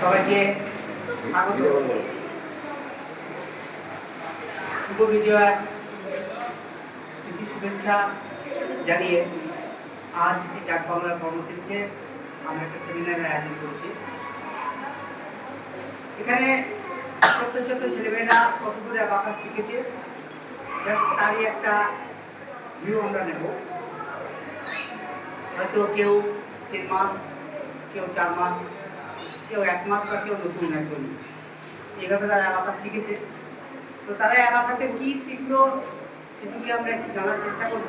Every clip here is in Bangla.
সবাইকে স্বাগত। শুভ বিজয়ার শুভেচ্ছা জানিয়ে আজ এই ডাক বাংলার কর্মক্ষেত্রে আমরা একটা সেমিনারের আয়োজন করছি। এখানে ছোট্ট ছোট্ট ছেলেমেয়েরা কত দূরে বাঁকা শিখেছে জাস্ট তারই একটা ভিউ আমরা নেব। হয়তো কেউ তিন মাস, কেউ চার মাস কেউ এক মাস বা কেউ নতুন। একজন এইভাবে তারা অ্যাবাকাস শিখেছে। তো তারা অ্যাবাকাসে কি শিখলো সেটুকু আমরা একটু জানার চেষ্টা করব।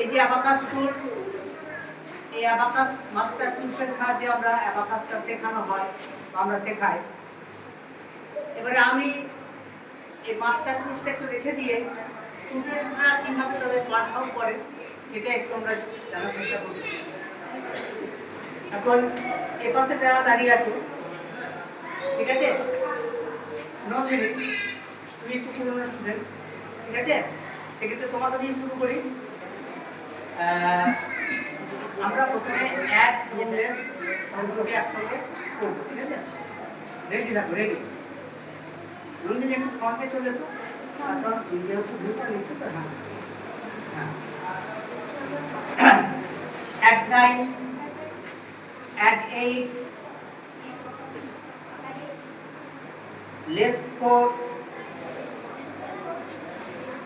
এই যে অ্যাবাকাস কোর্স এই অ্যাবাকাস মাস্টার টুলসের সাহায্যে আমরা অ্যাবাকাসটা শেখানো হয় আমরা শেখাই। এবারে আমি এই মাস্টার টুলসটা একটু রেখে দিয়ে স্টুডেন্টরা কীভাবে তাদের পাঠ্যক্রম করে সেটা একটু আমরা জানার চেষ্টা করব। এখন এ পাশে যারা দাঁড়িয়ে আছো। ঠিক আছে? নন্দিনী, তুমি একটু পুরোনো স্টুডেন্ট ঠিক আছে? সেক্ষেত্রে তোমাকে দিয়ে শুরু করি। আমরা প্রথমে এক ইংলিশ সবগুলোকে একসঙ্গে করব ঠিক আছে? রেডি থাকো রেডি নন্দিনী, একটু ফ্রন্টে চলে এসো। কারণ যেহেতু ভিউটা নিচ্ছে হ্যাঁ। হ্যাঁ। at at eight, less four,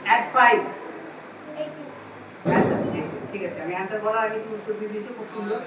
at five. Answer, ঠিক আছে আমি অ্যান্সার বলার আগে তুমি উত্তর দিয়ে দিয়েছ খুব সুন্দর।